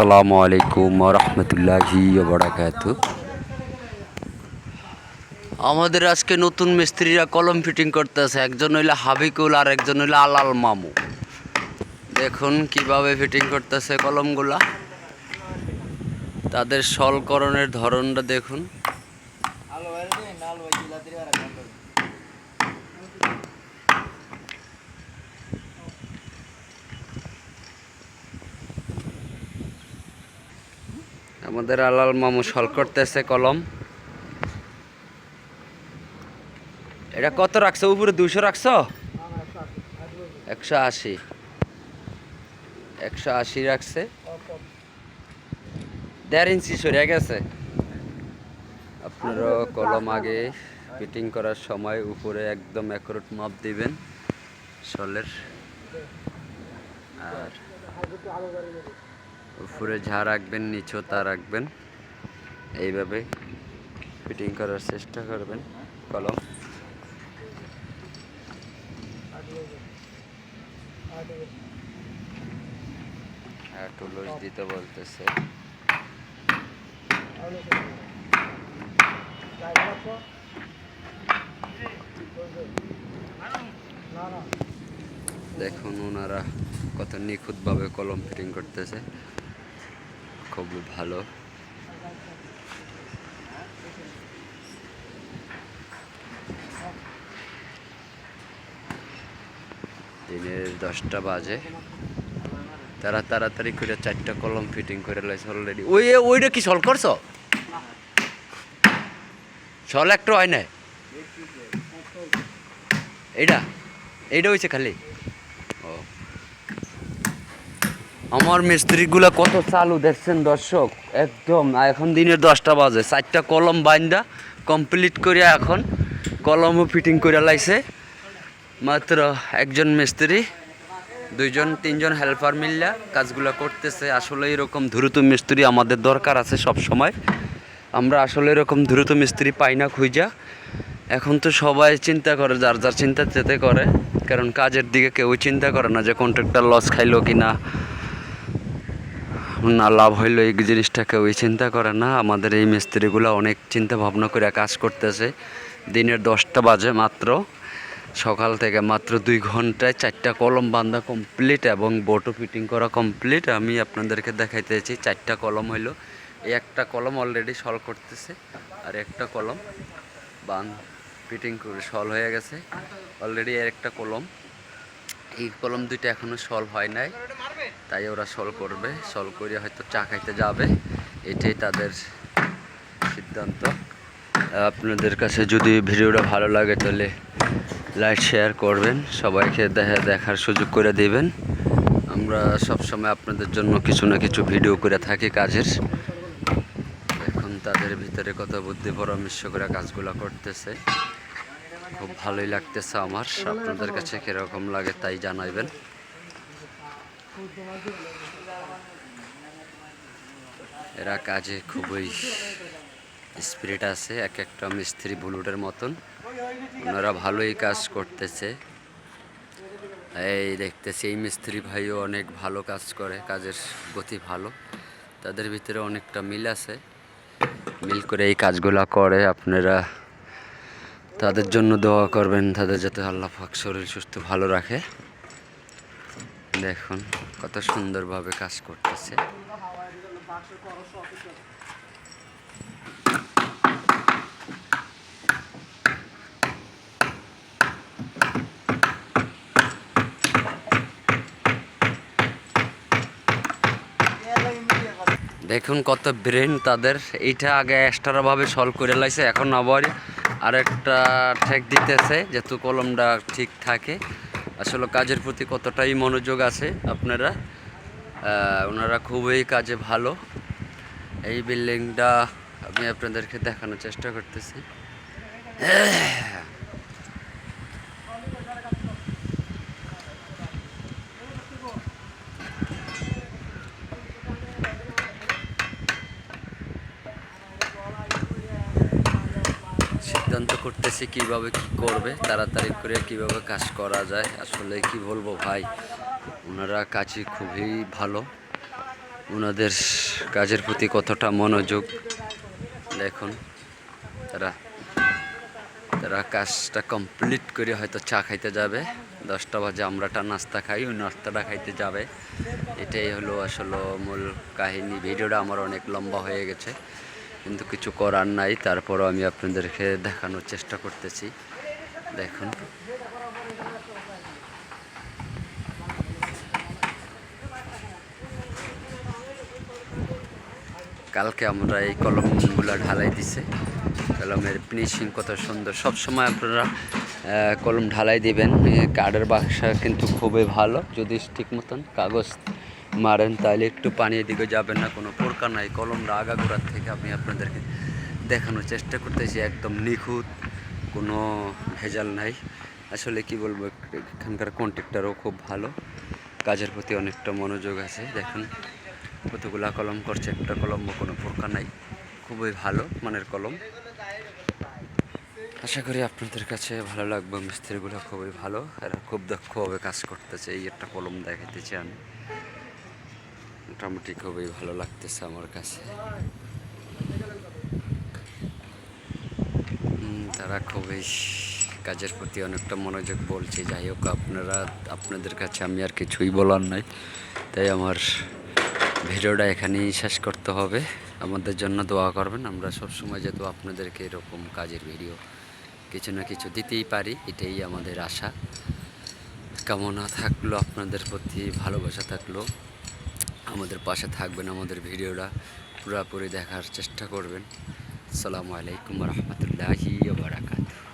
আসসালামু আলাইকুম রহমতুল্লাহি বরাকাত আমাদের আজকে নতুন মিস্ত্রিরা কলম ফিটিং করতেছে। একজন হইল হাবিকুল আর একজন হইল আলাল মামু। দেখুন কীভাবে ফিটিং করতেছে কলমগুলা। তাদের সলকরণের ধরনটা দেখুন। আমাদের আলাল মামু সল করতেছে কলম। এটা কত রাখছো? উপরে দুশো রাখছো? একশো আশি। একশো আশি রাখছে। দেড় ইঞ্চি সরিয়া গেছে। আপনারা কলম আগে ফিটিং করার সময় উপরে একদম অ্যাকুরেট মাপ দিবেন সলের। আর উপরে যা রাখবেন নিচেও তা রাখবেন। এইভাবে ফিটিং করার চেষ্টা করবেন, কলম। হ্যাঁ দিতে বলতেছে। দেখুন ওনারা কত নিখুঁতভাবে কলম ফিটিং করতেছে। খুবই ভালো। দিনের দশটা বাজে। তারা তাড়াতাড়ি করে চারটা কলম ফিটিং করে লাইছে অলরেডি ওই ওইটা কি সল করছ? সল একটা হয় না এইটা? এইটা হয়েছে খালি? ও। আমার মিস্ত্রিগুলা কত চালু দেখছেন দর্শক? একদম, এখন দিনের দশটা বাজে। চারটা কলম বাইন্দা কমপ্লিট করে এখন কলমও ফিটিং করে লাইছে। মাত্র একজন মিস্ত্রি, দুইজন, তিনজন হেল্পার মিললা কাজগুলো করতেছে। আসলে এরকম দ্রুত মিস্ত্রি আমাদের দরকার আছে সব সময় আমরা আসলে এরকম দ্রুত মিস্ত্রি পাই না খুঁজা। এখন তো সবাই চিন্তা করে, যার যার চিন্তা যেতে করে। কারণ কাজের দিকে কেউ চিন্তা করে না যে কন্ট্রাক্টর লস খাইলো কি না না লাভ হইল এই জিনিসটা কেউই চিন্তা করে না। আমাদের এই মিস্ত্রিগুলো অনেক চিন্তা ভাবনা করে কাজ করতেছে। দিনের দশটা বাজে মাত্র। সকাল থেকে মাত্র দুই ঘন্টায় চারটা কলম বান্ধা কমপ্লিট এবং বোটো ফিটিং করা কমপ্লিট আমি আপনাদেরকে দেখাইতেছি, চারটা কলম হইল। এই একটা কলম অলরেডি সল করতেছে আর একটা কলম বান ফিটিং করে সল হয়ে গেছে। অলরেডি এর একটা কলম। এই কলম দুইটা এখনও সল হয় নাই। তাই ওরা সল করবে। সল করে হয়তো চা খাইতে যাবে। এটাই তাদের সিদ্ধান্ত। আপনাদের কাছে যদি ভিডিওটা ভালো লাগে তাহলে লাইক, শেয়ার করবেন। সবাইকে দেখা, দেখার সুযোগ করে দেবেন। আমরা সবসময় আপনাদের জন্য কিছু না কিছু ভিডিও করে থাকি কাজের। এখন তাদের ভিতরে কত বুদ্ধি, পরামর্শ করে কাজগুলো করতেছে। খুব ভালোই লাগতেছে আমার। আপনাদের কাছে কীরকম লাগে তাই জানাইবেন। এরা কাজে খুবই স্পিরিট আছে এক একটা মিস্ত্রি বুলুটের মতন। ওনারা ভালোই কাজ করতেছে। এই দেখতেছি, এই মিস্ত্রি ভাইও অনেক ভালো কাজ করে, কাজের গতি ভালো। তাদের ভিতরে অনেকটা মিল আছে। মিল করে এই কাজগুলো করে, আপনারা তাদের জন্য দোয়া করবেন, তাদের যাতে আল্লাহ পাক শরীর সুস্থ ভালো রাখে। দেখুন, কত সুন্দরভাবে কাজ করতেছে। দেখুন কত ব্রেন তাদের। এইটা আগে এক্সট্রাভাবে সলভ করে লাইছে, এখন আবার আরেকটা ঠেক দিতেছে, যেহেতু কলমটা ঠিক থাকে। আসলে কাজের প্রতি কতটাই মনোযোগ আছে আপনারা ওনারা খুবই কাজে ভালো। এই বিল্ডিংটা আমি আপনাদেরকে দেখানোর চেষ্টা করতেছি সিদ্ধান্ত করতেছি, কীভাবে কি করবে, তাড়াতাড়ি করে কীভাবে কাজ করা যায়, আসলে কি বলব ভাই, ওনারা কাজই খুবই ভালো। ওনাদের কাজের প্রতি কতটা মনোযোগ, দেখুন, তারা তারা কাজটা কমপ্লিট করে হয়তো চা খাইতে যাবে। দশটা বাজে আমরাটা নাস্তা খাই, ওই নাস্তাটা খাইতে যাবে। এটাই হলো আসলে মূল কাহিনী। ভিডিওটা আমার অনেক লম্বা হয়ে গেছে। কিন্তু কিছু করার নাই, তারপরও আমি আপনাদেরকে দেখানোর চেষ্টা করতেছি। দেখুন। কালকে আমরা এই কলমগুলো ঢালাই দিছে। কলমের ফিনিশিং কত সুন্দর। সব সময় আপনারা কলম ঢালাই দিবেন। কাঠের বাক্সা কিন্তু খুবই ভালো, যদি ঠিক মতন কাগজ মারেন তাহলে একটু পানির দিকে যাবেন না, কোনো প্রকার নাই কলম কলমটা আগাগোড়ার থেকে আমি আপনাদেরকে দেখানোর চেষ্টা করতেছি, একদম নিখুঁত, কোনো ভেজাল নাই। আসলে কি বলব এখানকার কন্ট্রাক্টারও খুব ভালো, কাজের প্রতি অনেকটা মনোযোগ আছে, দেখুন। কতগুলা কলম করছে, একটা কলম কোনো প্রকার নাই, খুবই ভালো মানের কলম। আশা করি আপনাদের কাছে ভালো লাগবে, মিস্ত্রিগুলো খুবই ভালো, এরা খুব দক্ষভাবে কাজ করতেছে, এই একটা কলম দেখাইতেছি আমি। মোটামুটি খুবই ভালো লাগতেছে আমার কাছে। তারা খুবই কাজের প্রতি অনেকটা মনোযোগ বলছে। যাই হোক, আপনারা, আপনাদের কাছে আমি আর কিছুই বলার নাই। তাই আমার ভিডিওটা এখানেই শেষ করতে হবে। আমাদের জন্য দোয়া করবেন। আমরা সবসময় যেহেতু আপনাদেরকে এরকম কাজের ভিডিও কিছু না কিছু দিতেই পারি, এটাই আমাদের আশা। কামনা থাকল আপনাদের প্রতি, ভালোবাসা থাকল। আমাদের পাশে থাকবেন আমাদের ভিডিওটা পুরোপুরি দেখার চেষ্টা করবেন। আসসালামু আলাইকুম রহমতুল্লাহি বারাকাতুহ।